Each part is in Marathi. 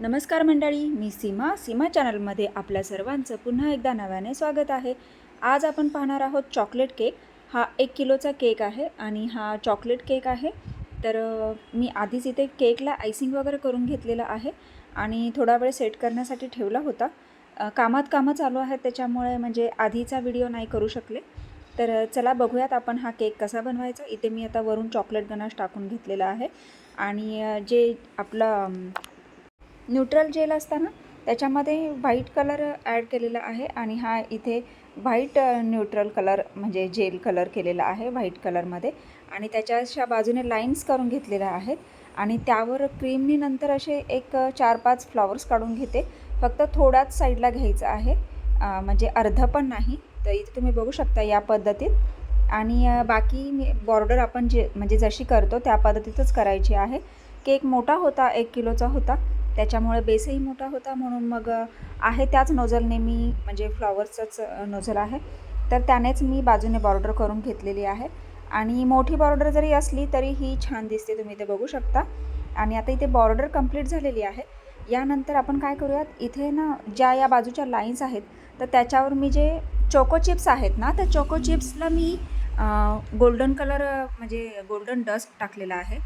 नमस्कार मंडळी मी सीमा. सीमा चॅनलमध्ये आपल्या सर्वांचं पुन्हा एकदा नव्याने स्वागत आहे. आज आपण पाहणार आहोत चॉकलेट केक. हा एक किलोचा केक आहे आणि हा चॉकलेट केक आहे. तर मी आधीच इथे केकला आयसिंग वगैरे करून घेतलेलं आहे आणि थोडा वेळ सेट करण्यासाठी ठेवला होता. कामात कामं चालू आहेत त्याच्यामुळे म्हणजे आधीचा व्हिडिओ नाही करू शकले. तर चला बघूयात आपण हा केक कसा बनवायचा. इथे मी आता वरून चॉकलेट गनाश टाकून घेतलेला आहे. आणि जे आपलं न्यूट्रल जेल असतं ना त्याच्यामध्ये व्हाईट कलर ॲड केलेला आहे आणि हा इथे व्हाईट न्यूट्रल कलर म्हणजे जेल कलर केलेला आहे व्हाईट कलरमध्ये. आणि त्याच्या अशा बाजूने लाईन्स करून घेतलेल्या आहेत आणि त्यावर क्रीमनी नंतर असे एक चार पाच फ्लॉवर्स काढून घेते. फक्त थोडाच साईडला घ्यायचं आहे म्हणजे अर्ध पण नाही. तर इथे तुम्ही बघू शकता या पद्धतीत. आणि बाकी मी बॉर्डर आपण जे म्हणजे जशी करतो त्या पद्धतीतच करायची आहे. केक मोठा होता एक किलोचा होता. त्याच्यामुळे बेसही मोठा होता म्हणून मग आहे त्याच नोझलने मी म्हणजे फ्लॉवर्सचंच नोझल आहे. तर त्यानेच मी बाजूने बॉर्डर करून घेतलेली आहे. आणि मोठी बॉर्डर जरी असली तरी ही छान दिसते तुम्ही इथे बघू शकता. आणि आता इथे बॉर्डर कंप्लीट झालेली आहे. यानंतर आपण काय करूयात इथे ना ज्या या बाजूच्या लाईन्स आहेत तर त्याच्यावर मी जे चोको चिप्स आहेत ना त्या चोको चिप्सला मी गोल्डन कलर म्हणजे गोल्डन डस्ट टाकलेला आहे.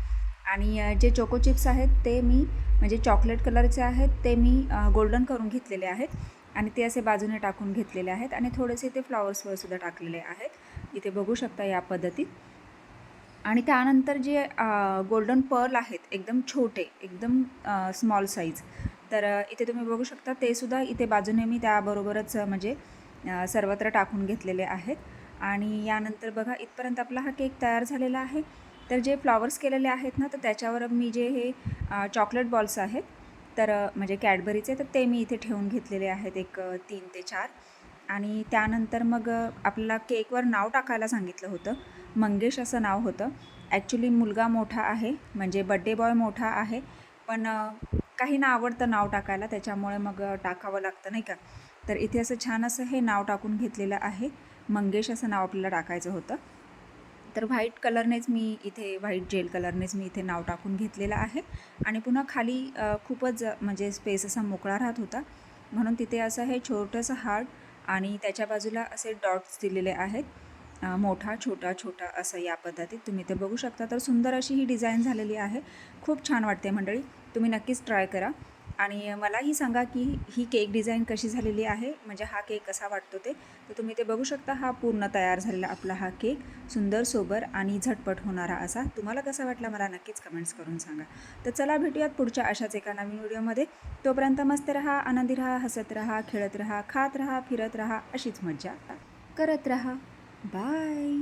आणि जे चोको चिप्स आहेत ते मी म्हणजे चॉकलेट कलरचे आहेत ते मी गोल्डन करून घेतलेले आहेत आणि ते असे बाजूने टाकून घेतलेले आहेत आणि थोडेसे ते फ्लॉवर्सवर सुद्धा टाकलेले आहेत. इथे बघू शकता या पद्धतीत. आणि त्यानंतर जे गोल्डन पर्ल आहेत एकदम छोटे एकदम स्मॉल साईज तर इथे तुम्ही बघू शकता ते सुद्धा इथे बाजूने मी त्याबरोबरच म्हणजे सर्वत्र टाकून घेतलेले आहेत. आणि यानंतर बघा इथपर्यंत आपला हा केक तयार झालेला आहे. तर जे फ्लॉवर्स केलेले आहेत ना तर त्याच्यावर मी जे हे चॉकलेट बॉल्स आहेत तर म्हणजे कॅडबरीचे तर ते मी इथे ठेवून घेतलेले आहेत एक तीन ते चार. आणि त्यानंतर मग आपल्याला केकवर नाव टाकायला सांगितलं होतं मंगेश असं नाव होतं. ॲक्च्युली मुलगा मोठा आहे म्हणजे बड्डे बॉय मोठा आहे पण काही काहींना आवडतं नाव टाकायला त्याच्यामुळे मग टाकावं लागतं नाही का? तर इथे असं छान असं हे नाव टाकून घेतलेलं आहे मंगेश असं नाव आपल्याला टाकायचं होतं. तर व्हाईट कलरनेच मी इथे व्हाईट जेल कलरनेच मी इथे नाव टाकून घेतलेलं आहे. आणि पुन्हा खाली खूपच म्हणजे स्पेस असा मोकळा राहत होता. म्हणून तिथे असं हे छोटंसं हार्ट आणि त्याच्या बाजूला असे डॉट्स दिलेले आहेत. मोठा छोटा छोटा असं या पद्धतीत तुम्ही ते बघू शकता. तर सुंदर अशी ही डिझाईन झालेली आहे. खूप छान वाटते मंडळी. तुम्ही नक्कीच ट्राय करा. आणि मलाही सांगा की ही केक डिझाईन कशी झालेली आहे म्हणजे हा केक कसा वाटतो ते. तर तुम्ही ते बघू शकता हा पूर्ण तयार झालेला आपला हा केक सुंदर सोबर आणि झटपट होणारा असा. तुम्हाला कसा वाटला मला नक्कीच कमेंट्स करून सांगा. तर चला भेटूयात पुढच्या अशाच एका नवीन व्हिडिओमध्ये. तोपर्यंत मस्त रहा आनंदी रहा हसत रहा खेळत रहा खात रहा फिरत रहा अशीच मज्जा करत रहा. बाय